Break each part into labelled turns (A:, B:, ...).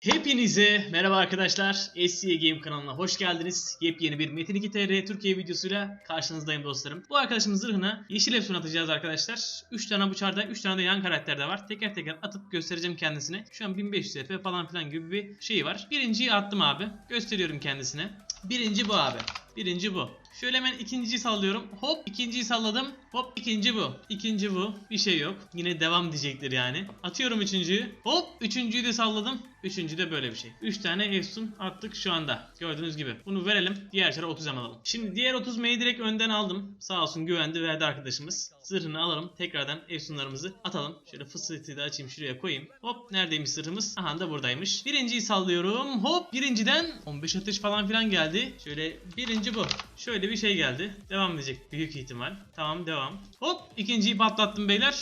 A: Hepinize merhaba arkadaşlar. SCA Game kanalına hoş geldiniz. Yepyeni bir Metin 2 TR Türkiye videosuyla karşınızdayım dostlarım. Bu arkadaşımın zırhına yeşil efsun atacağız arkadaşlar. 3 tane bıçarda 3 tane de yan karakter de var. Teker teker atıp göstereceğim kendisine. Şu an 1500 HP falan filan gibi bir şey var. Birinciyi attım abi. Gösteriyorum kendisine. Birinci bu abi. Birinci bu. Şöyle hemen ikinciyi sallıyorum. Hop ikinciyi salladım. Hop ikinci bu. İkinci bu. Bir şey yok. Yine devam diyecektir yani. Atıyorum üçüncüyü. Hop üçüncüyü de salladım. Üçüncü de böyle bir şey. 3 tane Efsun attık şu anda. Gördüğünüz gibi. Bunu verelim. Diğer çara 30 hem alalım. Şimdi diğer 30 M'yi direkt önden aldım. Sağ olsun güvendi verdi arkadaşımız. Zırhını alalım. Tekrardan Efsunlarımızı atalım. Şöyle fısıltıyı da açayım şuraya koyayım. Hop neredeymiş zırhımız? Aha da buradaymış. Birinciyi sallıyorum. Hop birinciden 15 ateş falan filan geldi. Şöyle birinci bu. Şöyle bir şey geldi. Devam edecek büyük ihtimal. Tamam devam. Hop ikinciyi patlattım beyler.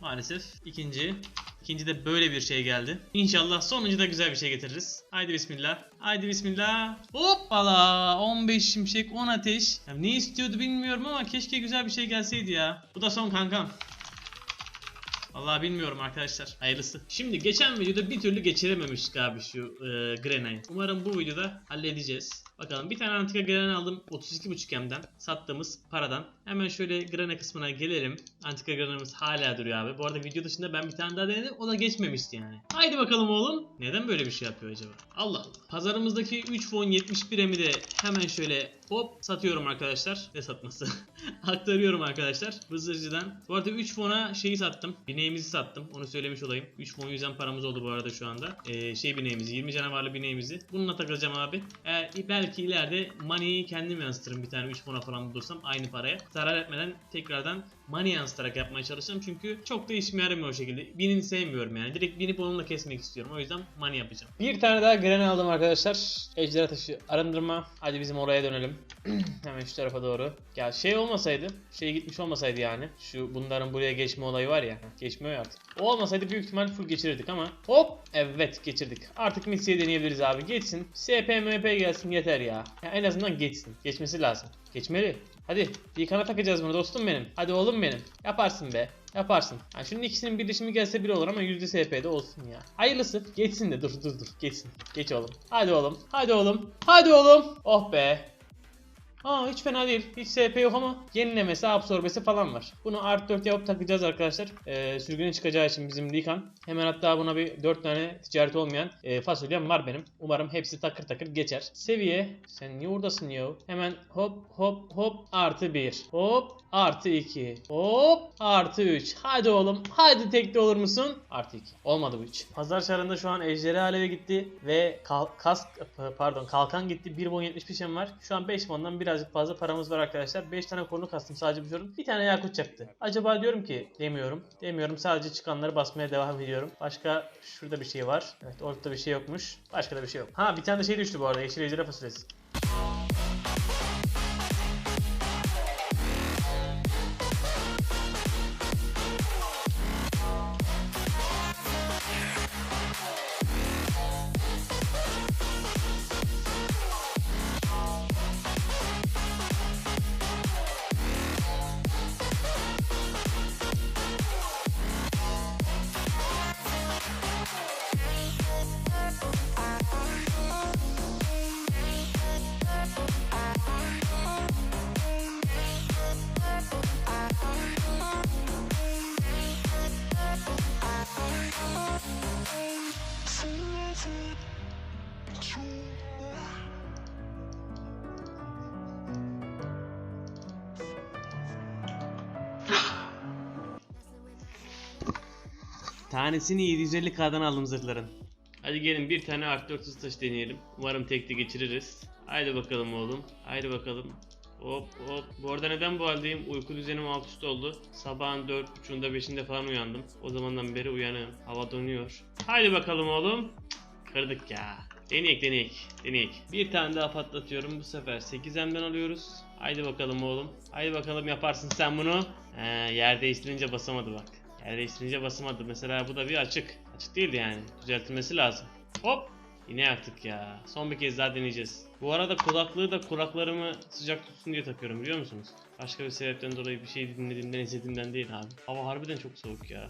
A: Maalesef ikinci. İkinci de böyle bir şey geldi. İnşallah sonuncu da güzel bir şey getiririz. Haydi bismillah. Haydi bismillah. Hoppala. 15 şimşek 10 ateş. Ya ne istiyordu bilmiyorum ama keşke güzel bir şey gelseydi ya. Bu da son kankam. Vallahi bilmiyorum arkadaşlar. Hayırlısı. Şimdi geçen videoda bir türlü geçirememiştik abi şu e, Grena'yı. Umarım bu videoda halledeceğiz. Bakalım bir tane antika Grena aldım 32.5 M'den sattığımız paradan. Hemen şöyle Grena kısmına gelelim. Antika Grena'mız hala duruyor abi. Bu arada video dışında ben bir tane daha denedim. O da geçmemişti yani. Haydi bakalım oğlum. Neden böyle bir şey yapıyor acaba? Allah Allah. Pazarımızdaki 3 fon 71 M'i de hemen şöyle hop satıyorum arkadaşlar. Ne satması? Aktarıyorum arkadaşlar. Hızlıcıdan. Bu arada 3 fona şeyi sattım. Bineğimizi sattım. Onu söylemiş olayım. 3 fon yüzden paramız oldu bu arada şu anda. Ee, şey bineğimizi. 20 canavarlı bineğimizi. Bununla takılacağım abi. Eğer belki ileride money'i kendim yansıtırım. Bir tane 3 fona falan bulursam aynı paraya. Zarar etmeden tekrardan money yansıtarak yapmaya çalışacağım. Çünkü çok da işime yaramıyor o şekilde. Binini sevmiyorum yani. Direkt binip onunla kesmek istiyorum. O yüzden money yapacağım. Bir tane daha Gren aldım arkadaşlar. Ejderha taşı arındırma. Hadi bizim oraya dönelim. Hemen şu tarafa doğru. Ya şey olmasaydı, şey gitmiş olmasaydı yani. Şu bunların buraya geçme olayı var ya. Geçmiyor artık. O olmasaydı büyük ihtimal full geçirirdik ama. Hop! Evet geçirdik. Artık Missi'ye deneyebiliriz abi. Geçsin. SP MP gelsin yeter ya. ya. En azından geçsin. Geçmesi lazım. Geçmeli. Hadi yıkana takacağız bunu dostum benim. Hadi oğlum benim. Yaparsın be. Yaparsın. Yani şunun ikisinin birleşimi gelse biri olur ama yüzde SP'de olsun ya. Hayırlısı. Geçsin de dur dur dur. Geçsin. Geç oğlum. Hadi oğlum. Hadi oğlum. Hadi oğlum. Oh be. Aa hiç fena değil. Hiç SP yok ama yenilemesi, absorbesi falan var. Bunu art 4 yapıp takacağız arkadaşlar. Ee, sürgüne çıkacağı için bizim Likan. Hemen hatta buna bir 4 tane ticaret olmayan e, fasulyem var benim. Umarım hepsi takır takır geçer. Seviye. Sen niye oradasın ya? Hemen hop hop hop artı 1. Hop artı 2. Hop artı 3. Hadi oğlum. Hadi tekli olur musun? Artı 2. Olmadı bu 3. Pazar çarında şu an ejderi aleve gitti ve kal kask pardon kalkan gitti. 1 bon 70 pişem var. Şu an 5 bondan birazcık fazla paramız var arkadaşlar. 5 tane konu kastım sadece sorun. Bir tane yakut çıktı. Acaba diyorum ki demiyorum. Demiyorum sadece çıkanları basmaya devam ediyorum. Başka şurada bir şey var. Evet ortada bir şey yokmuş. Başka da bir şey yok. Ha bir tane de şey düştü bu arada. Yeşil ejderha fasulyesi. Tanesini 750k'dan aldım zırhların. Hadi gelin bir tane art 400 taş deneyelim. Umarım tekte geçiririz. Haydi bakalım oğlum. Haydi bakalım. Hop hop. Bu arada neden bu haldeyim? Uyku düzenim alt üst oldu. Sabahın 4.30'unda 5'inde falan uyandım. O zamandan beri uyanığım. Hava donuyor. Haydi bakalım oğlum. Kırdık ya. Deneyek deneyek. Deneyek. Bir tane daha patlatıyorum. Bu sefer 8M'den alıyoruz. Haydi bakalım oğlum. Haydi bakalım yaparsın sen bunu. He, yer değiştirince basamadı bak. Yer değiştirince basamadı. Mesela bu da bir açık. Açık değildi yani. Düzeltilmesi lazım. Hop. Yine yaptık ya. Son bir kez daha deneyeceğiz. Bu arada kulaklığı da kulaklarımı sıcak tutsun diye takıyorum biliyor musunuz? Başka bir sebepten dolayı bir şey dinlediğimden izlediğimden değil abi. Hava harbiden çok soğuk ya.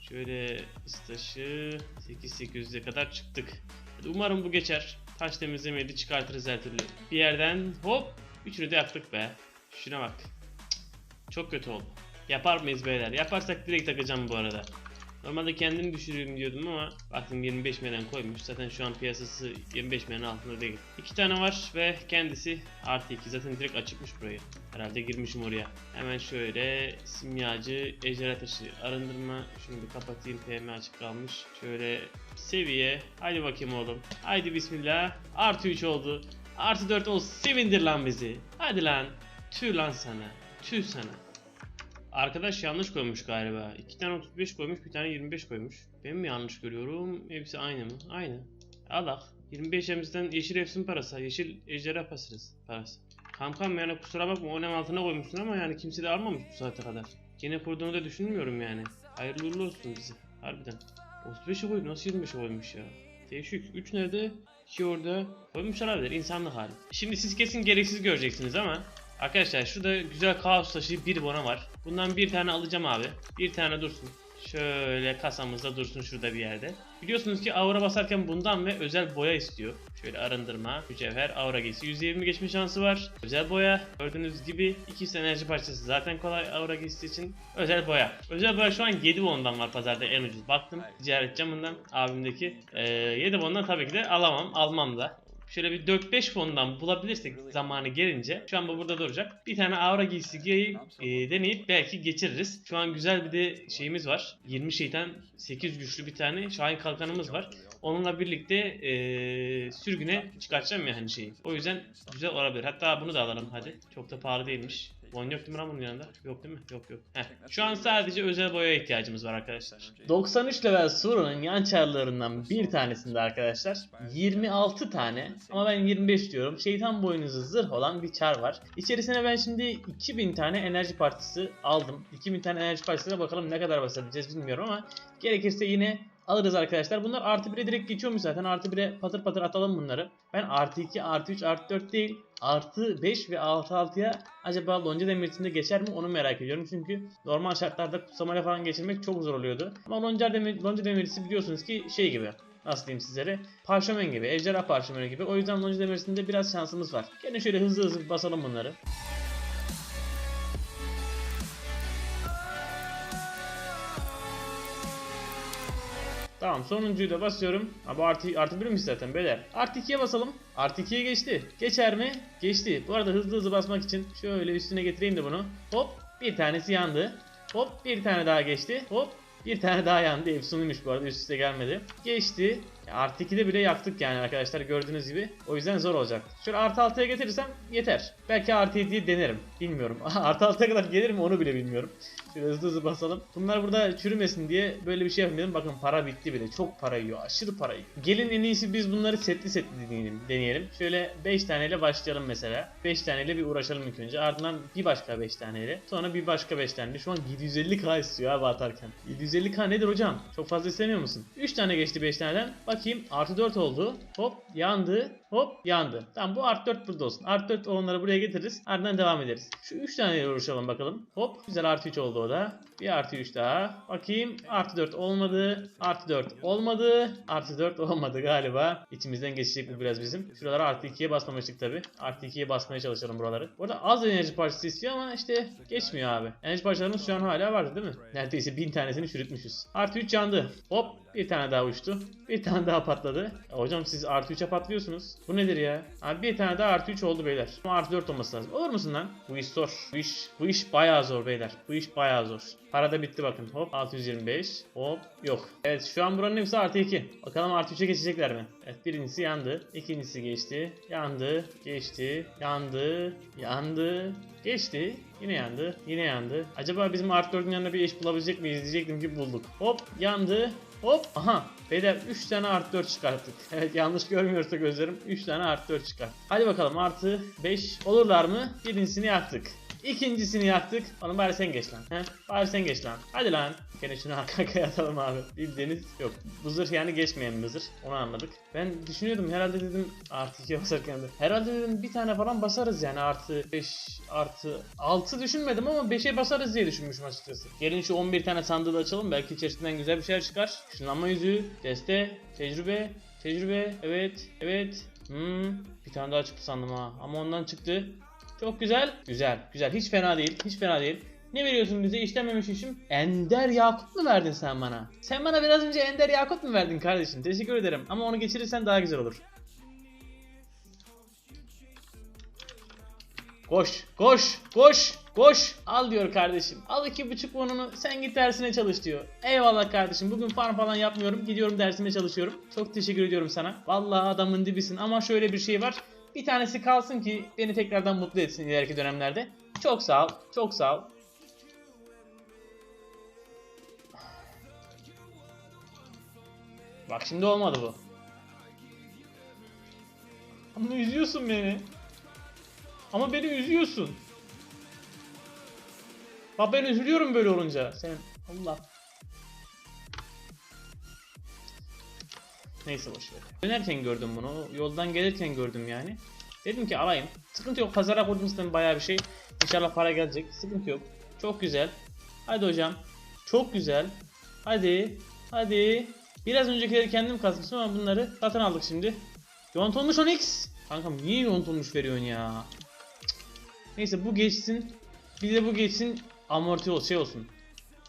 A: Şöyle istaşı 8800'e kadar çıktık. Hadi umarım bu geçer. Taş temizlemeyi de çıkartırız her türlü. Bir yerden hop üçünü de yaktık be. Şuna bak. Çok kötü oldu. Yapar mıyız beyler? Yaparsak direkt takacağım bu arada. Normalde kendimi düşüreyim diyordum ama baktım 25 meden koymuş. Zaten şu an piyasası 25 meden altında değil. İki tane var ve kendisi artı 2. Zaten direkt açıkmış burayı. Herhalde girmişim oraya. Hemen şöyle simyacı, ejderha taşı, arındırma. Şunu bir kapatayım. PM açık kalmış. Şöyle seviye. Haydi bakayım oğlum. Haydi bismillah. Artı 3 oldu. Artı 4 ol. Sevindir lan bizi. Hadi lan. Tüh lan sana. Tüh sana. Arkadaş yanlış koymuş galiba. İki tane 35 koymuş, bir tane 25 koymuş. Ben mi yanlış görüyorum? Hepsi aynı mı? Aynı. Alak. 25 emizden yeşil efsun parası, yeşil ejderha pasırız parası. Kankam yani kusura bakma o nem altına koymuşsun ama yani kimse de almamış bu saate kadar. Gene kurduğunu da düşünmüyorum yani. Hayırlı uğurlu olsun bize. Harbiden. 35'e koyup nasıl 25'e koymuş ya? Değişik. 3 nerede? 2 orada. Koymuş olabilir. insanlık hali. Şimdi siz kesin gereksiz göreceksiniz ama Arkadaşlar şurada güzel kaos taşı bir bona var. Bundan bir tane alacağım abi. Bir tane dursun. Şöyle kasamızda dursun şurada bir yerde. Biliyorsunuz ki aura basarken bundan ve özel boya istiyor. Şöyle arındırma, mücevher, aura giysi. %20 geçme şansı var. Özel boya. Gördüğünüz gibi 2 enerji parçası zaten kolay aura giysisi için. Özel boya. Özel boya şu an 7 bondan var pazarda en ucuz. Baktım ticaret camından abimdeki. Ee, 7 bondan tabii ki de alamam. Almam da. Şöyle bir 4-5 fondan bulabilirsek zamanı gelince şu an bu burada duracak. Bir tane aura giysisi giyip e, deneyip belki geçiririz. Şu an güzel bir de şeyimiz var. 20 şeytan 8 güçlü bir tane Şahin kalkanımız var. Onunla birlikte e, sürgüne çıkartacağım ya hani şeyi. O yüzden güzel olabilir. Hatta bunu da alalım hadi. Çok da pahalı değilmiş. Bon yok değil mi lan bunun yanında? Yok değil mi? Yok yok. Heh. Şu an sadece özel boyaya ihtiyacımız var arkadaşlar. 93 level Sura'nın yan çarlarından bir tanesinde arkadaşlar 26 tane ama ben 25 diyorum. Şeytan boynuzu zırh olan bir çar var. İçerisine ben şimdi 2000 tane enerji partisi aldım. 2000 tane enerji partisine bakalım ne kadar basabileceğiz bilmiyorum ama gerekirse yine alırız arkadaşlar. Bunlar artı 1'e direkt geçiyormuş zaten. Artı 1'e patır patır atalım bunları. Ben artı 2, artı 3, artı 4 değil. Artı 5 ve artı 6'ya acaba lonca demirisinde geçer mi onu merak ediyorum. Çünkü normal şartlarda kutsamayla falan geçirmek çok zor oluyordu. Ama lonca, demir, lonca demirisi biliyorsunuz ki şey gibi. Nasıl diyeyim sizlere? Parşömen gibi, ejderha parşömeni gibi. O yüzden lonca demirisinde biraz şansımız var. Gene şöyle hızlı hızlı basalım bunları. Tamam sonuncuyu da basıyorum. Ha bu artı, artı birmiş zaten beyler. Artı 2'ye basalım. Artı 2'ye geçti. Geçer mi? Geçti. Bu arada hızlı hızlı basmak için şöyle üstüne getireyim de bunu. Hop bir tanesi yandı. Hop bir tane daha geçti. Hop bir tane daha yandı. Efsunuymuş bu arada üst üste gelmedi. Geçti. Artı 2'de bile yaktık yani arkadaşlar gördüğünüz gibi. O yüzden zor olacak. Şöyle artı 6'ya getirirsem yeter. Belki artı 7'yi denerim. Bilmiyorum. artı 6'ya kadar gelir mi onu bile bilmiyorum. Şöyle hızlı hızlı basalım. Bunlar burada çürümesin diye böyle bir şey yapmayalım. Bakın para bitti bile. Çok para yiyor. Aşırı para yiyor. Gelin en iyisi biz bunları setli setli deneyelim. deneyelim. Şöyle 5 taneyle başlayalım mesela. 5 taneyle bir uğraşalım ilk önce. Ardından bir başka 5 taneyle. Sonra bir başka 5 taneyle. Şu an 750k istiyor abi atarken. 750k nedir hocam? Çok fazla istemiyor musun? 3 tane geçti 5 taneden. Bakayım artı 4 oldu. Hop yandı. Hop yandı. Tamam bu artı 4 burada olsun. Artı 4 olanları buraya getiririz. Ardından devam ederiz. Şu 3 taneyle uğraşalım bakalım. Hop güzel artı 3 oldu o da. Bir artı 3 daha. Bakayım artı 4 olmadı. Artı 4 olmadı. Artı 4 olmadı galiba. İçimizden geçecek bu biraz bizim. Şuralara artı 2'ye basmamıştık tabi. Artı 2'ye basmaya çalışalım buraları. Burada az enerji parçası istiyor ama işte geçmiyor abi. Enerji parçalarımız şu an hala vardı değil mi? Neredeyse 1000 tanesini çürütmüşüz. Artı 3 yandı. Hop bir tane daha uçtu. Bir tane daha patladı. Ya hocam siz artı 3'e patlıyorsunuz. Bu nedir ya? Abi bir tane daha artı 3 oldu beyler. Ama artı 4 olması lazım. Olur musun lan? Bu iş zor. Bu iş, bu iş bayağı zor beyler. Bu iş bayağı zor. Para da bitti bakın. Hop 625. Hop yok. Evet şu an buranın hepsi artı 2. Bakalım artı 3'e geçecekler mi? Evet birincisi yandı. İkincisi geçti. Yandı. Geçti. Yandı. Yandı. Geçti. Yine yandı. Yine yandı. Acaba bizim artı 4'ün yanına bir eş bulabilecek miyiz diyecektim ki bulduk. Hop yandı. Hop aha beyler 3 tane artı 4 çıkarttık. Evet yanlış görmüyorsa gözlerim 3 tane artı 4 çıkar. Hadi bakalım artı 5 olurlar mı? Birincisini yaktık. İkincisini yaktık. Onu bari sen geç lan. He? Bari sen geç lan. Hadi lan. Gene şunu arka arkaya atalım abi. Bildiğiniz yok. Bu yani geçmeyen bir. Onu anladık. Ben düşünüyordum herhalde dedim artı 2 basarken de. Herhalde dedim bir tane falan basarız yani artı 5 artı 6 düşünmedim ama 5'e basarız diye düşünmüşüm açıkçası. Gelin şu 11 tane sandığı da açalım. Belki içerisinden güzel bir şeyler çıkar. Işınlanma yüzüğü, deste, tecrübe, tecrübe. Evet, evet. Hmm, bir tane daha çıktı sandım ha. Ama ondan çıktı. Çok güzel. Güzel, güzel. Hiç fena değil. Hiç fena değil. Ne veriyorsun bize? İşlememiş işim. Ender Yakut mu verdin sen bana? Sen bana biraz önce Ender Yakut mu verdin kardeşim? Teşekkür ederim. Ama onu geçirirsen daha güzel olur. Koş, koş, koş, koş. Al diyor kardeşim. Al iki buçuk bonunu sen git dersine çalış diyor. Eyvallah kardeşim. Bugün farm falan yapmıyorum. Gidiyorum dersime çalışıyorum. Çok teşekkür ediyorum sana. Vallahi adamın dibisin ama şöyle bir şey var. Bir tanesi kalsın ki beni tekrardan mutlu etsin ileriki dönemlerde. Çok sağ ol. Çok sağ ol. Bak şimdi olmadı bu. Ama üzüyorsun beni. Ama beni üzüyorsun. Bak ben üzülüyorum böyle olunca. Sen Allah. Neyse boş ver. Dönerken gördüm bunu. Yoldan gelirken gördüm yani. Dedim ki alayım. Sıkıntı yok. Pazara koydum zaten bayağı bir şey. İnşallah para gelecek. Sıkıntı yok. Çok güzel. Hadi hocam. Çok güzel. Hadi. Hadi. Biraz öncekileri kendim kasmıştım ama bunları satın aldık şimdi. Yontulmuş Onyx. Kankam niye yontulmuş veriyorsun ya? Neyse bu geçsin. Bir de bu geçsin. Amorti ol şey olsun.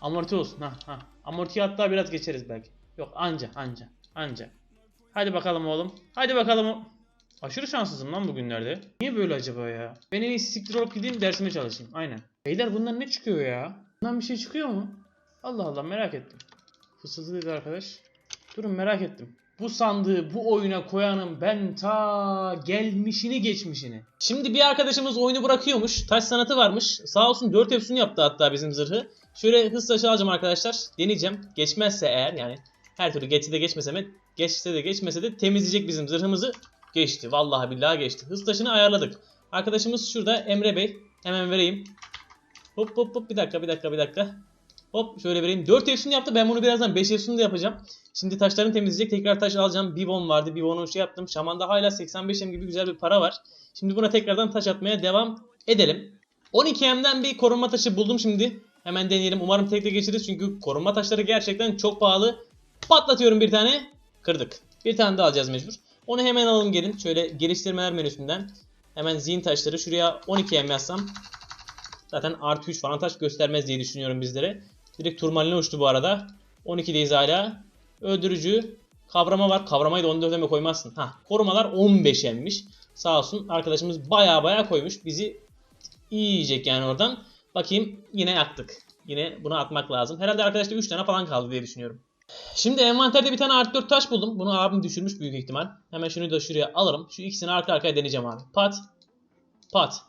A: Amorti olsun. Ha ha. Amortiyi hatta biraz geçeriz belki. Yok anca anca anca. Hadi bakalım oğlum. Hadi bakalım. Aşırı şanssızım lan bugünlerde. Niye böyle acaba ya? Ben en iyisi siktir olup gideyim dersime çalışayım. Aynen. Beyler bundan ne çıkıyor ya? Bundan bir şey çıkıyor mu? Allah Allah merak ettim. Fısıldıydı arkadaş. Durun merak ettim. Bu sandığı bu oyuna koyanım ben ta gelmişini geçmişini. Şimdi bir arkadaşımız oyunu bırakıyormuş. Taş sanatı varmış. Sağ olsun 4 efsun yaptı hatta bizim zırhı. Şöyle hız taşı alacağım arkadaşlar. Deneyeceğim. Geçmezse eğer yani her türlü geçse de geçmese mi geçse de geçmese de temizleyecek bizim zırhımızı. Geçti. Vallahi billahi geçti. Hız taşını ayarladık. Arkadaşımız şurada Emre Bey. Hemen vereyim. Hop hop hop bir dakika bir dakika bir dakika. Hop şöyle vereyim. 4 efsun yaptı. Ben bunu birazdan 5 efsun da yapacağım. Şimdi taşlarını temizleyecek. Tekrar taş alacağım. Bivon vardı. Bivon'u şey yaptım. Şaman'da hala 85M gibi güzel bir para var. Şimdi buna tekrardan taş atmaya devam edelim. 12M'den bir korunma taşı buldum şimdi. Hemen deneyelim. Umarım tekte geçiririz. Çünkü korunma taşları gerçekten çok pahalı. Patlatıyorum bir tane. Kırdık. Bir tane daha alacağız mecbur. Onu hemen alalım gelin. Şöyle geliştirmeler menüsünden. Hemen zihin taşları. Şuraya 12M yazsam. Zaten artı 3 falan taş göstermez diye düşünüyorum bizlere. Direkt turmaline uçtu bu arada. 12'deyiz hala. Öldürücü. Kavrama var. Kavramayı da 14'e koymazsın. Ha, korumalar 15'emmiş. Sağ olsun arkadaşımız baya baya koymuş. Bizi yiyecek yani oradan. Bakayım yine yaktık. Yine bunu atmak lazım. Herhalde arkadaşlar 3 tane falan kaldı diye düşünüyorum. Şimdi envanterde bir tane artı 4 taş buldum. Bunu abim düşürmüş büyük ihtimal. Hemen şunu da şuraya alırım. Şu ikisini arka arkaya deneyeceğim abi. Pat. Pat.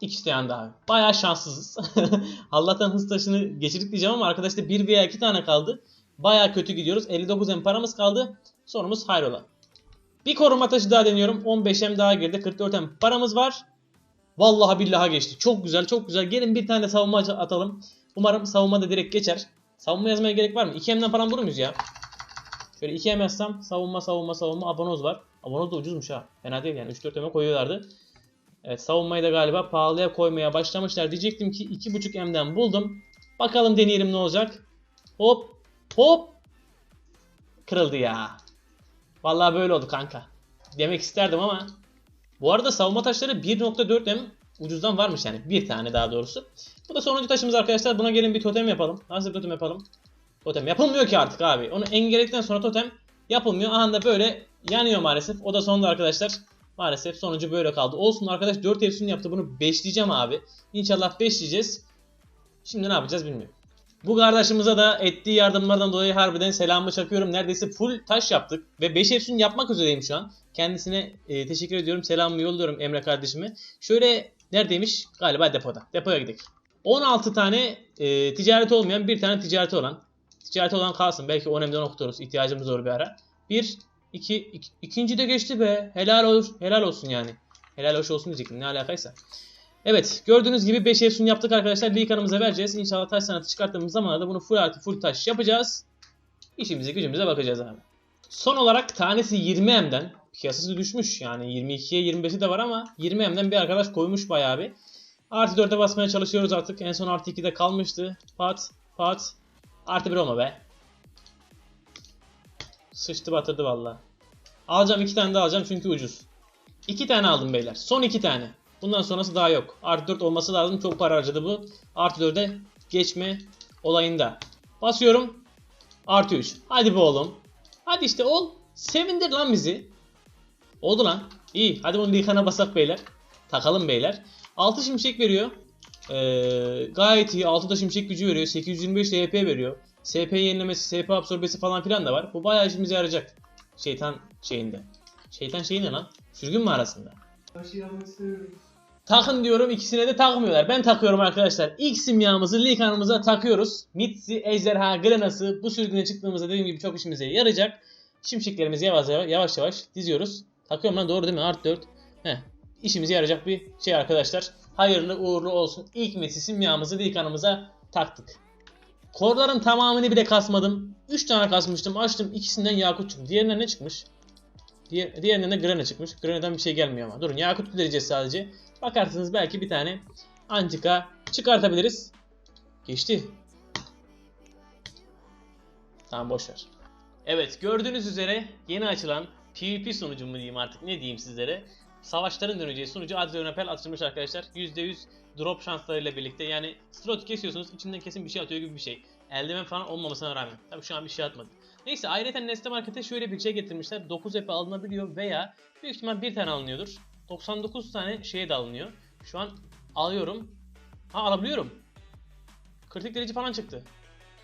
A: İkisi de yandı abi. Bayağı şanssızız. Allah'tan hız taşını geçirdik diyeceğim ama arkadaşta 1 veya 2 tane kaldı. Bayağı kötü gidiyoruz. 59 M paramız kaldı. Sonumuz hayrola. Bir koruma taşı daha deniyorum. 15 M daha girdi. 44 M paramız var. Vallahi billahi geçti. Çok güzel çok güzel. Gelin bir tane savunma atalım. Umarım savunma da direkt geçer. Savunma yazmaya gerek var mı? 2 M'den falan vurur muyuz ya? Şöyle 2 M yazsam savunma savunma savunma abonoz var. Abonoz da ucuzmuş ha. Fena değil yani 3-4 M'e koyuyorlardı. Evet savunmayı da galiba pahalıya koymaya başlamışlar. Diyecektim ki 2.5 M'den buldum. Bakalım deneyelim ne olacak. Hop hop. Kırıldı ya. Vallahi böyle oldu kanka. Demek isterdim ama. Bu arada savunma taşları 1.4 M ucuzdan varmış yani. Bir tane daha doğrusu. Bu da sonuncu taşımız arkadaşlar. Buna gelin bir totem yapalım. Nasıl bir totem yapalım? Totem yapılmıyor ki artık abi. Onu engelledikten sonra totem yapılmıyor. Aha da böyle yanıyor maalesef. O da sonunda arkadaşlar. Maalesef sonucu böyle kaldı. Olsun arkadaş 4 efsun yaptı. Bunu 5'leyeceğim abi. İnşallah 5'leyeceğiz. Şimdi ne yapacağız bilmiyorum. Bu kardeşimize de ettiği yardımlardan dolayı harbiden selamımı çakıyorum. Neredeyse full taş yaptık. Ve 5 efsun yapmak üzereyim şu an. Kendisine e, teşekkür ediyorum. Selamımı yolluyorum Emre kardeşime. Şöyle neredeymiş? Galiba depoda. Depoya gidelim. 16 tane e, ticareti olmayan bir tane ticareti olan. Ticareti olan kalsın. Belki 10 M'den okuturuz. İhtiyacımız olur bir ara. Bir 2 iki, ikinci de geçti be. Helal olur. Helal olsun yani. Helal hoş olsun diyecektim. Ne alakaysa. Evet gördüğünüz gibi 5 Efsun yaptık arkadaşlar. Lee kanımıza vereceğiz. İnşallah taş sanatı çıkarttığımız zaman da bunu full artı full taş yapacağız. İşimize gücümüze bakacağız abi. Son olarak tanesi 20M'den piyasası düşmüş. Yani 22'ye 25'i de var ama 20M'den bir arkadaş koymuş bayağı bir. Artı 4'e basmaya çalışıyoruz artık. En son artı 2'de kalmıştı. Pat pat. Artı 1 olma be. Sıçtı batırdı valla. Alacağım iki tane daha alacağım çünkü ucuz. İki tane aldım beyler. Son iki tane. Bundan sonrası daha yok. Artı 4 olması lazım. Çok para harcadı bu. Artı 4'e geçme olayında. Basıyorum. Artı 3. Hadi be oğlum. Hadi işte ol. Sevindir lan bizi. Oldu lan. İyi. Hadi bunu Likan'a basak beyler. Takalım beyler. 6 şimşek veriyor. Ee, gayet iyi. 6 da şimşek gücü veriyor. 825 DP veriyor. SP yenilemesi, SP absorbesi falan filan da var. Bu bayağı işimize yarayacak. Şeytan şeyinde. Şeytan şeyi ne lan? Sürgün mü arasında? Takın diyorum ikisine de takmıyorlar. Ben takıyorum arkadaşlar. İlk simyamızı Likan'ımıza takıyoruz. Mitsi, Ejderha, Glenas'ı bu sürgüne çıktığımızda dediğim gibi çok işimize yarayacak. Şimşeklerimizi yavaş yavaş yavaş, yavaş diziyoruz. Takıyorum lan doğru değil mi? Art 4. Heh. İşimize yarayacak bir şey arkadaşlar. Hayırlı uğurlu olsun. İlk Mitsi simyamızı Likan'ımıza taktık. Korların tamamını bile kasmadım. 3 tane kasmıştım. Açtım. ikisinden Yakut çıktı. Diğerinden ne çıkmış? Diğer, diğerinden de Grene çıkmış. Grene'den bir şey gelmiyor ama. Durun Yakut gideceğiz sadece. Bakarsınız belki bir tane antika çıkartabiliriz. Geçti. Tamam boş ver. Evet gördüğünüz üzere yeni açılan PvP sunucu mu diyeyim artık ne diyeyim sizlere. Savaşların döneceği sunucu Adrian Apel açılmış arkadaşlar. %100 drop şanslarıyla birlikte yani slot kesiyorsunuz içinden kesin bir şey atıyor gibi bir şey. Eldiven falan olmamasına rağmen. Tabi şu an bir şey atmadı. Neyse ayrıca Nestle Market'e şöyle bir şey getirmişler. 9 epe alınabiliyor veya büyük ihtimal bir tane alınıyordur. 99 tane şeye de alınıyor. Şu an alıyorum. Ha alabiliyorum. Kritik derece falan çıktı.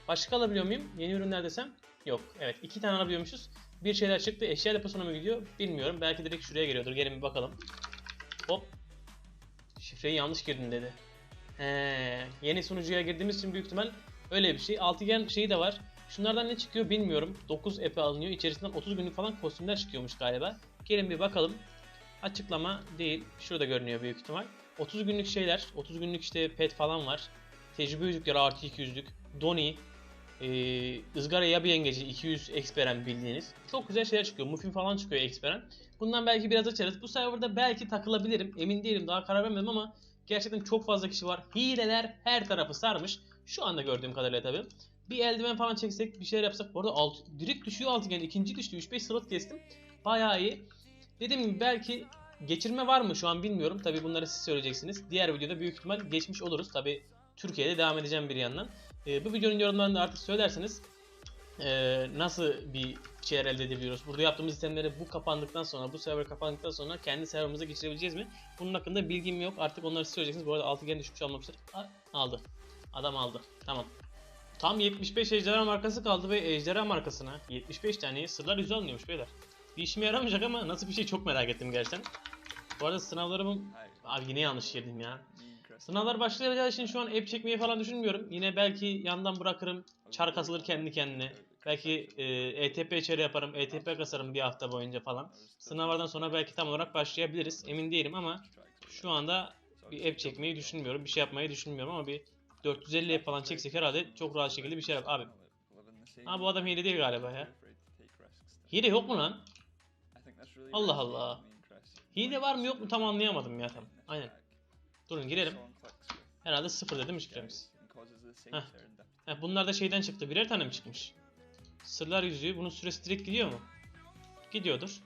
A: Başka alabiliyor muyum? Yeni ürünler desem? Yok. Evet iki tane alabiliyormuşuz. Bir şeyler çıktı. Eşya deposuna mı gidiyor? Bilmiyorum. Belki direkt şuraya geliyordur. Gelin bir bakalım. Hop. Şifreyi yanlış girdin dedi. He, yeni sunucuya girdiğimiz için büyük ihtimal öyle bir şey. Altıgen şeyi de var. Şunlardan ne çıkıyor bilmiyorum. 9 epe alınıyor. İçerisinden 30 günlük falan kostümler çıkıyormuş galiba. Gelin bir bakalım. Açıklama değil. Şurada görünüyor büyük ihtimal. 30 günlük şeyler. 30 günlük işte pet falan var. Tecrübe yüzükleri artı 200'lük. Doni. Ee, ızgara yabi yengeci 200 experen bildiğiniz. Çok güzel şeyler çıkıyor. Muffin falan çıkıyor experen. Bundan belki biraz açarız. Bu serverda belki takılabilirim. Emin değilim. Daha karar vermedim ama gerçekten çok fazla kişi var. Hileler her tarafı sarmış. Şu anda gördüğüm kadarıyla tabii. Bir eldiven falan çeksek bir şeyler yapsak. Bu arada alt, direkt düşüyor altıgen. ikinci düştü. 3-5 slot kestim. Bayağı iyi. Dediğim gibi belki geçirme var mı şu an bilmiyorum. Tabi bunları siz söyleyeceksiniz. Diğer videoda büyük ihtimal geçmiş oluruz. Tabi Türkiye'de devam edeceğim bir yandan. Ee, bu videonun yorumlarında artık söylerseniz ee, nasıl bir şeyler elde edebiliyoruz. Burada yaptığımız sistemleri bu kapandıktan sonra, bu server kapandıktan sonra kendi serverımıza geçirebileceğiz mi? Bunun hakkında bilgim yok. Artık onları siz söyleyeceksiniz. Bu arada altıgen düşmüş almamıştır. Aldı. Adam aldı. Tamam. Tam 75 ejderha markası kaldı ve ejderha markasına 75 tane sırlar yüzü alınıyormuş beyler. Bir işime yaramayacak ama nasıl bir şey çok merak ettim gerçekten. Bu arada sınavlarımın... Abi yine yanlış yedim ya. Sınavlar başlayacağı için şu an app çekmeyi falan düşünmüyorum. Yine belki yandan bırakırım. Çar kasılır kendi kendine. Belki e, ETP içeri yaparım. ETP kasarım bir hafta boyunca falan. Sınavlardan sonra belki tam olarak başlayabiliriz. Emin değilim ama şu anda bir app çekmeyi düşünmüyorum. Bir şey yapmayı düşünmüyorum ama bir 450 app falan çeksek herhalde çok rahat şekilde bir şey yap. Abi. Ha bu adam hile değil galiba ya. Hile yok mu lan? Allah Allah. Hile var mı yok mu tam anlayamadım ya tam. Aynen. Durun girelim. Herhalde sıfır dedim şifremiz. Heh. Heh, bunlar da şeyden çıktı. Birer tane mi çıkmış? Sırlar yüzüğü. Bunun süresi direkt gidiyor mu? Gidiyordur.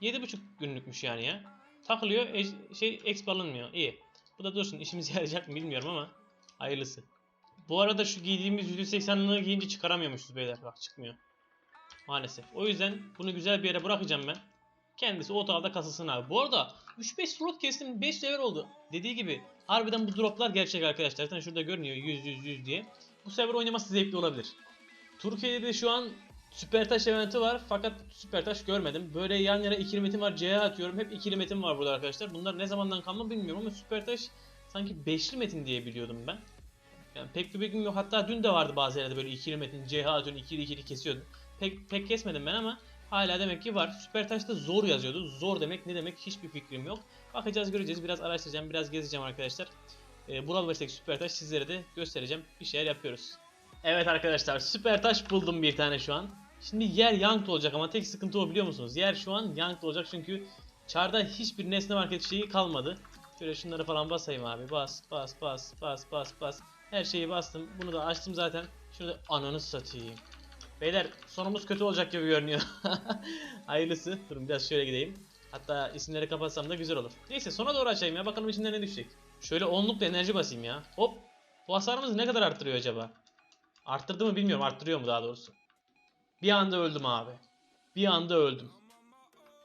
A: 7.5 günlükmüş yani ya. Takılıyor. E, şey exp alınmıyor. İyi. Bu da dursun. İşimize yarayacak mı bilmiyorum ama. Hayırlısı. Bu arada şu giydiğimiz %80'lığı giyince çıkaramıyormuşuz beyler. Bak çıkmıyor. Maalesef. O yüzden bunu güzel bir yere bırakacağım ben. Kendisi o dağda kasasın abi. Bu arada 3-5 slot kestim 5 level oldu. Dediği gibi harbiden bu droplar gerçek arkadaşlar. Zaten şurada görünüyor 100 100 100 diye. Bu sefer oynaması zevkli olabilir. Türkiye'de de şu an Süper Taş eventi var fakat Süper Taş görmedim. Böyle yan yana ikili metin var CH atıyorum. Hep ikili metin var burada arkadaşlar. Bunlar ne zamandan kalma bilmiyorum ama Süper Taş sanki beşli metin diye biliyordum ben. Yani pek bir bilgim yok. Hatta dün de vardı bazı yerlerde böyle ikili metin CH atıyorum ikili ikili kesiyordum. Pek, pek kesmedim ben ama Hala demek ki var. Süper Taş'ta zor yazıyordu. Zor demek ne demek hiçbir fikrim yok. Bakacağız göreceğiz. Biraz araştıracağım. Biraz gezeceğim arkadaşlar. Ee, Brawl Stars'teki Süper Taş sizlere de göstereceğim. Bir şeyler yapıyoruz. Evet arkadaşlar Süper Taş buldum bir tane şu an. Şimdi yer yanked olacak ama tek sıkıntı o biliyor musunuz? Yer şu an yanked olacak çünkü çarda hiçbir nesne market şeyi kalmadı. Şöyle şunları falan basayım abi. Bas bas bas bas bas bas. Her şeyi bastım. Bunu da açtım zaten. Şurada ananı satayım. Beyler sonumuz kötü olacak gibi görünüyor. Hayırlısı. Durun biraz şöyle gideyim. Hatta isimleri kapatsam da güzel olur. Neyse sona doğru açayım ya. Bakalım içinde ne düşecek. Şöyle onlukla enerji basayım ya. Hop. Bu hasarımızı ne kadar arttırıyor acaba? Arttırdı mı bilmiyorum. Arttırıyor mu daha doğrusu. Bir anda öldüm abi. Bir anda öldüm.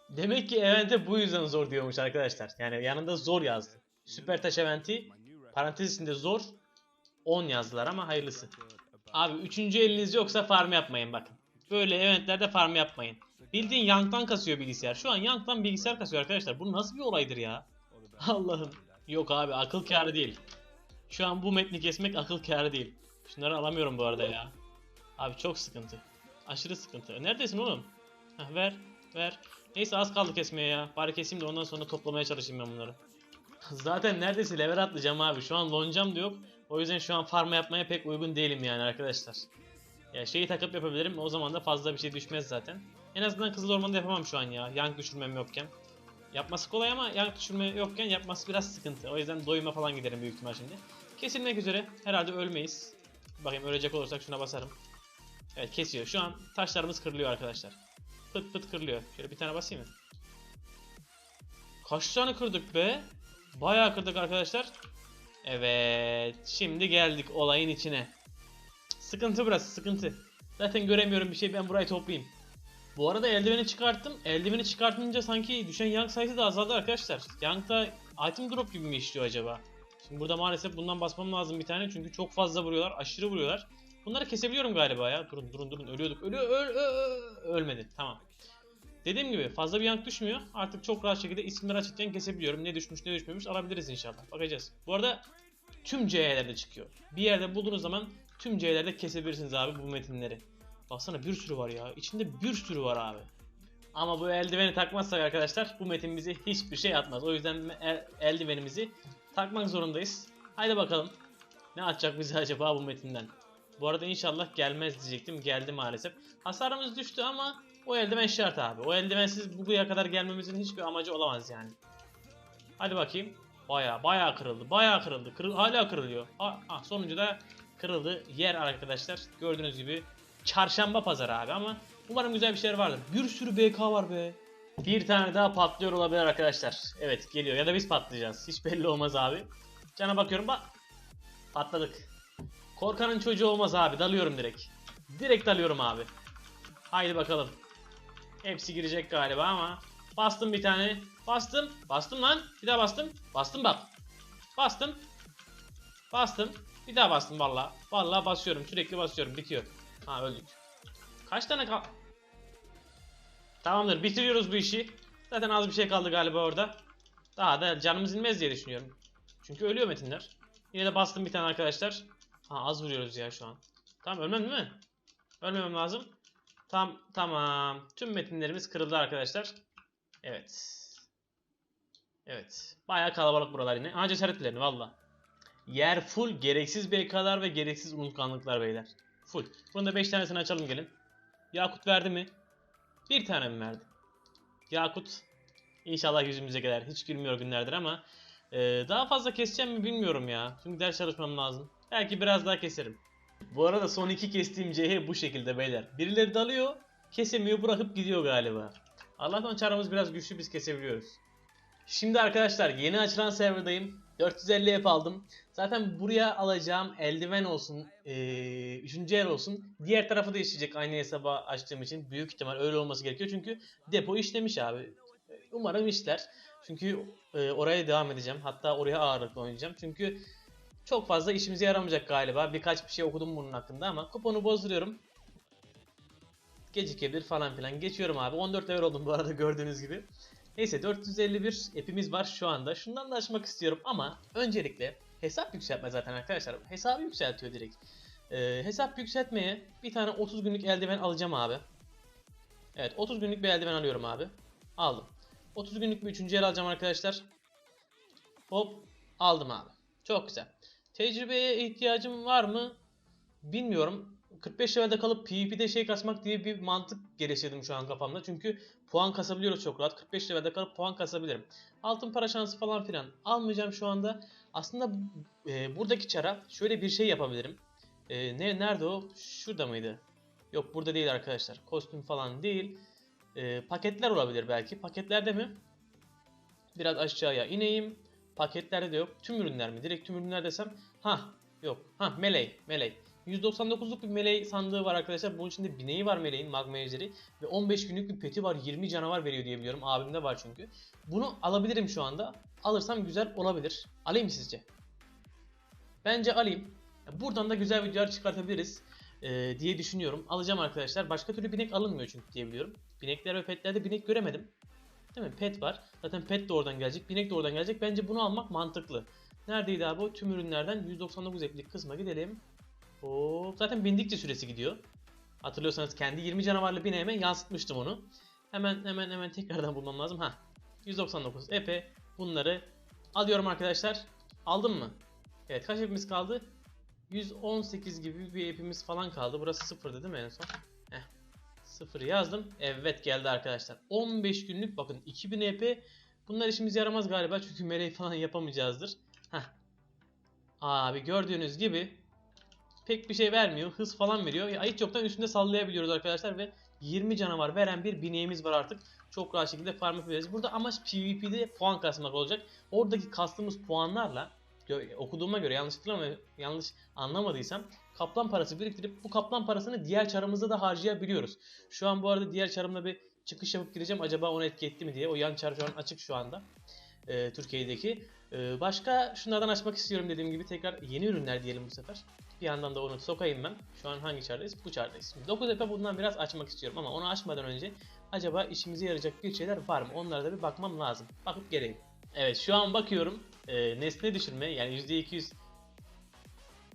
A: Demek ki evente bu yüzden zor diyormuş arkadaşlar. Yani yanında zor yazdı. Süper taş eventi parantez içinde zor 10 yazdılar ama hayırlısı. Abi 3. eliniz yoksa farm yapmayın bakın. Böyle eventlerde farm yapmayın. Bildiğin yanktan kasıyor bilgisayar. Şu an yanktan bilgisayar kasıyor arkadaşlar. Bu nasıl bir olaydır ya? Allah'ım. Yok abi akıl kârı değil. Şu an bu metni kesmek akıl kârı değil. Şunları alamıyorum bu arada ya. Abi çok sıkıntı. Aşırı sıkıntı. Neredesin oğlum? Heh, ver. Ver. Neyse az kaldı kesmeye ya. Bari keseyim de ondan sonra toplamaya çalışayım ben bunları. Zaten neredeyse level atlayacağım abi. Şu an loncam da yok. O yüzden şu an farma yapmaya pek uygun değilim yani arkadaşlar. Ya şeyi takıp yapabilirim. O zaman da fazla bir şey düşmez zaten. En azından Kızıl Orman'da yapamam şu an ya. Yank düşürmem yokken. Yapması kolay ama yank düşürme yokken yapması biraz sıkıntı. O yüzden doyuma falan giderim büyük ihtimal şimdi. Kesilmek üzere. Herhalde ölmeyiz. Bakayım ölecek olursak şuna basarım. Evet kesiyor. Şu an taşlarımız kırılıyor arkadaşlar. Pıt pıt kırılıyor. Şöyle bir tane basayım mı? Kaç tane kırdık be? Bayağı kırdık arkadaşlar. Evet. Şimdi geldik olayın içine. Sıkıntı burası sıkıntı. Zaten göremiyorum bir şey ben burayı toplayayım. Bu arada eldiveni çıkarttım. Eldiveni çıkartınca sanki düşen yank sayısı da azaldı arkadaşlar. Yankta item drop gibi mi işliyor acaba? Şimdi burada maalesef bundan basmam lazım bir tane çünkü çok fazla vuruyorlar. Aşırı vuruyorlar. Bunları kesebiliyorum galiba ya. Durun durun durun ölüyorduk. Ölüyor öl, öl, öl- ölmedi. Tamam. Dediğim gibi fazla bir yank düşmüyor. Artık çok rahat şekilde isimleri açıkken kesebiliyorum. Ne düşmüş ne düşmemiş alabiliriz inşallah. Bakacağız. Bu arada tüm C'lerde çıkıyor. Bir yerde bulduğunuz zaman tüm C'lerde kesebilirsiniz abi bu metinleri. Baksana bir sürü var ya. İçinde bir sürü var abi. Ama bu eldiveni takmazsak arkadaşlar bu metin bize hiçbir şey atmaz. O yüzden el- eldivenimizi takmak zorundayız. Haydi bakalım. Ne atacak bize acaba bu metinden? Bu arada inşallah gelmez diyecektim. Geldi maalesef. Hasarımız düştü ama o eldiven şart abi. O eldivensiz buraya kadar gelmemizin hiçbir amacı olamaz yani. Hadi bakayım. Baya baya kırıldı. Baya kırıldı. Kırıl hala kırılıyor. Ah, ah, sonuncu da kırıldı. Yer arkadaşlar. Gördüğünüz gibi çarşamba pazarı abi ama umarım güzel bir şeyler vardır. Bir sürü BK var be. Bir tane daha patlıyor olabilir arkadaşlar. Evet geliyor ya da biz patlayacağız. Hiç belli olmaz abi. Cana bakıyorum bak. Patladık. Korkanın çocuğu olmaz abi. Dalıyorum direkt. Direkt dalıyorum abi. Haydi bakalım. Hepsi girecek galiba ama. Bastım bir tane. Bastım. Bastım lan. Bir daha bastım. Bastım bak. Bastım. Bastım. Bir daha bastım valla. Valla basıyorum. Sürekli basıyorum. Bitiyor. Ha öldük. Kaç tane kal... Tamamdır. Bitiriyoruz bu işi. Zaten az bir şey kaldı galiba orada. Daha da canımız inmez diye düşünüyorum. Çünkü ölüyor metinler. Yine de bastım bir tane arkadaşlar. Ha az vuruyoruz ya şu an. Tamam ölmem değil mi? Ölmemem lazım. Tam tamam. Tüm metinlerimiz kırıldı arkadaşlar. Evet. Evet. Bayağı kalabalık buralar yine. Ha cesaretlerini valla. Yer full gereksiz BK'lar ve gereksiz unutkanlıklar beyler. Full. Bunun da 5 tanesini açalım gelin. Yakut verdi mi? Bir tane mi verdi? Yakut İnşallah yüzümüze gelir. Hiç gülmüyor günlerdir ama e, daha fazla keseceğim mi bilmiyorum ya. Çünkü ders çalışmam lazım. Belki biraz daha keserim. Bu arada son iki kestiğim CH bu şekilde beyler. Birileri dalıyor, kesemiyor, bırakıp gidiyor galiba. Allah'tan çarımız biraz güçlü biz kesebiliyoruz. Şimdi arkadaşlar yeni açılan serverdayım. 450 ep aldım. Zaten buraya alacağım eldiven olsun, ee, üçüncü el olsun. Diğer tarafı da işleyecek aynı hesaba açtığım için. Büyük ihtimal öyle olması gerekiyor çünkü depo işlemiş abi. Umarım işler. Çünkü e, oraya devam edeceğim. Hatta oraya ağırlıklı oynayacağım. Çünkü çok fazla işimize yaramayacak galiba. Birkaç bir şey okudum bunun hakkında ama kuponu bozduruyorum. Gecikebilir falan filan. Geçiyorum abi. 14 level oldum bu arada gördüğünüz gibi. Neyse 451 epimiz var şu anda. Şundan da açmak istiyorum ama öncelikle hesap yükseltme zaten arkadaşlar. Hesabı yükseltiyor direkt. Ee, hesap yükseltmeye bir tane 30 günlük eldiven alacağım abi. Evet 30 günlük bir eldiven alıyorum abi. Aldım. 30 günlük bir üçüncü el alacağım arkadaşlar. Hop aldım abi. Çok güzel. Tecrübeye ihtiyacım var mı? Bilmiyorum. 45 levelde kalıp PvP'de şey kasmak diye bir mantık geliştirdim şu an kafamda. Çünkü puan kasabiliyoruz çok rahat. 45 levelde kalıp puan kasabilirim. Altın para şansı falan filan almayacağım şu anda. Aslında e, buradaki çara şöyle bir şey yapabilirim. E, ne nerede o? Şurada mıydı? Yok burada değil arkadaşlar. Kostüm falan değil. E, paketler olabilir belki. Paketlerde mi? Biraz aşağıya ineyim. Paketlerde de yok. Tüm ürünler mi? Direkt tüm ürünler desem. Ha yok. Ha Melee. Melee. 199'luk bir Melee sandığı var arkadaşlar. Bunun içinde bineği var Melee'in magma ejderi. Ve 15 günlük bir peti var. 20 canavar veriyor diye biliyorum. Abimde var çünkü. Bunu alabilirim şu anda. Alırsam güzel olabilir. Alayım sizce? Bence alayım. Buradan da güzel videolar çıkartabiliriz e, diye düşünüyorum. Alacağım arkadaşlar. Başka türlü binek alınmıyor çünkü diye biliyorum. Binekler ve petlerde binek göremedim. Değil mi? Pet var. Zaten pet de oradan gelecek. Binek de oradan gelecek. Bence bunu almak mantıklı. Neredeydi abi o? Tüm ürünlerden 199 eplik kısma gidelim. Hop. Zaten bindikçe süresi gidiyor. Hatırlıyorsanız kendi 20 canavarlı bineğime yansıtmıştım onu. Hemen hemen hemen tekrardan bulmam lazım. Ha. 199 epe. Bunları alıyorum arkadaşlar. Aldım mı? Evet kaç epimiz kaldı? 118 gibi bir epimiz falan kaldı. Burası sıfırdı değil mi en son? Heh. Sıfırı yazdım. Evet geldi arkadaşlar. 15 günlük bakın 2000 EP. Bunlar işimize yaramaz galiba çünkü meleği falan yapamayacağızdır. Abi gördüğünüz gibi pek bir şey vermiyor. Hız falan veriyor. Ya hiç yoktan üstünde sallayabiliyoruz arkadaşlar ve 20 canavar veren bir bineğimiz var artık. Çok rahat şekilde farm yapabiliriz. Burada amaç PvP'de puan kasmak olacak. Oradaki kastığımız puanlarla okuduğuma göre yanlış yanlış anlamadıysam kaplan parası biriktirip bu kaplan parasını diğer çarımızda da harcayabiliyoruz. Şu an bu arada diğer çarımda bir çıkış yapıp gireceğim. Acaba onu etki etti mi diye. O yan çar şu an açık şu anda. Ee, Türkiye'deki. Ee, başka şunlardan açmak istiyorum dediğim gibi tekrar yeni ürünler diyelim bu sefer. Bir yandan da onu sokayım ben. Şu an hangi çardayız? Bu çardayız. 9 epe bundan biraz açmak istiyorum ama onu açmadan önce acaba işimize yarayacak bir şeyler var mı? Onlara da bir bakmam lazım. Bakıp geleyim. Evet şu an bakıyorum. Ee, nesne düşürme yani %200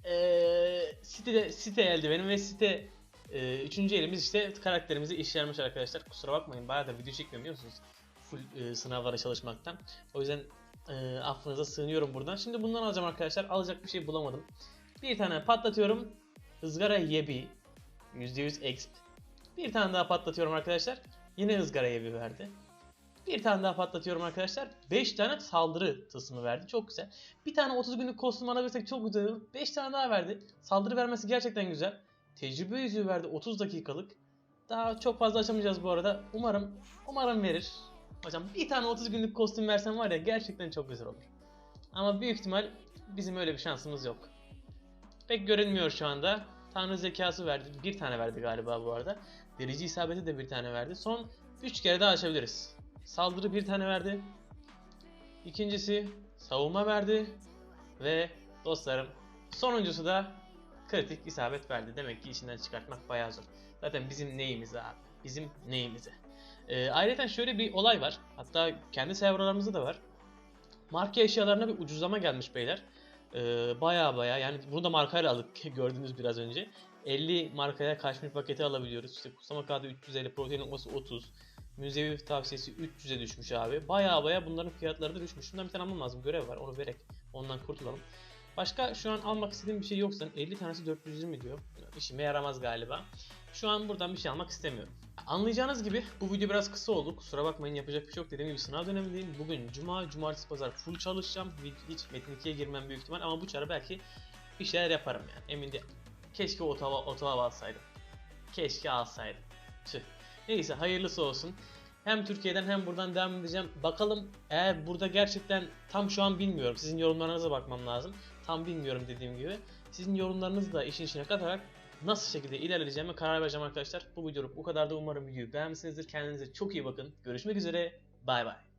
A: ee, site, site eldivenim ve site e, üçüncü elimiz işte karakterimizi işlenmiş arkadaşlar. Kusura bakmayın bayağı da video çekmiyorum? Full e, sınavlara çalışmaktan. O yüzden e, affınıza sığınıyorum buradan. Şimdi bundan alacağım arkadaşlar. Alacak bir şey bulamadım. Bir tane patlatıyorum. Izgara yebi. %100 exp. Bir tane daha patlatıyorum arkadaşlar. Yine ızgara yebi verdi. Bir tane daha patlatıyorum arkadaşlar. 5 tane saldırı tılsımı verdi. Çok güzel. Bir tane 30 günlük kostüm alabilirsek çok güzel olur. 5 tane daha verdi. Saldırı vermesi gerçekten güzel. Tecrübe yüzüğü verdi 30 dakikalık. Daha çok fazla açamayacağız bu arada. Umarım umarım verir. Hocam bir tane 30 günlük kostüm versen var ya gerçekten çok güzel olur. Ama büyük ihtimal bizim öyle bir şansımız yok. Pek görünmüyor şu anda. Tanrı zekası verdi. Bir tane verdi galiba bu arada. Derici isabeti de bir tane verdi. Son 3 kere daha açabiliriz. Saldırı bir tane verdi. İkincisi savunma verdi. Ve dostlarım sonuncusu da kritik isabet verdi. Demek ki içinden çıkartmak bayağı zor. Zaten bizim neyimiz abi? Bizim neyimize? Ee, ayrıca şöyle bir olay var. Hatta kendi serverlarımızda da var. Marka eşyalarına bir ucuzlama gelmiş beyler. Ee, baya baya yani bunu da markayla aldık gördüğünüz biraz önce. 50 markaya kaşmir paketi alabiliyoruz. İşte kutsama kağıdı 350, protein lokması 30. Müzevi tavsiyesi 300'e düşmüş abi. Baya baya bunların fiyatları da düşmüş. Şundan bir tane almam lazım. Görev var. Onu vererek ondan kurtulalım. Başka şu an almak istediğim bir şey yoksa 50 tanesi 420 diyor. İşime yaramaz galiba. Şu an buradan bir şey almak istemiyorum. Anlayacağınız gibi bu video biraz kısa oldu. Kusura bakmayın yapacak bir şey yok. Dediğim gibi sınav dönemindeyim. Bugün cuma, cumartesi, pazar full çalışacağım. Hiç Metin 2'ye girmem büyük ihtimal ama bu çare belki bir şeyler yaparım yani. Emin değilim. Keşke otava, otava alsaydım. Keşke alsaydım. Tüh. Neyse hayırlısı olsun. Hem Türkiye'den hem buradan devam edeceğim. Bakalım eğer burada gerçekten tam şu an bilmiyorum. Sizin yorumlarınıza bakmam lazım. Tam bilmiyorum dediğim gibi. Sizin yorumlarınızı da işin içine katarak nasıl şekilde ilerleyeceğime karar vereceğim arkadaşlar. Bu videoluk bu kadar da umarım videoyu beğenmişsinizdir. Kendinize çok iyi bakın. Görüşmek üzere. Bay bay.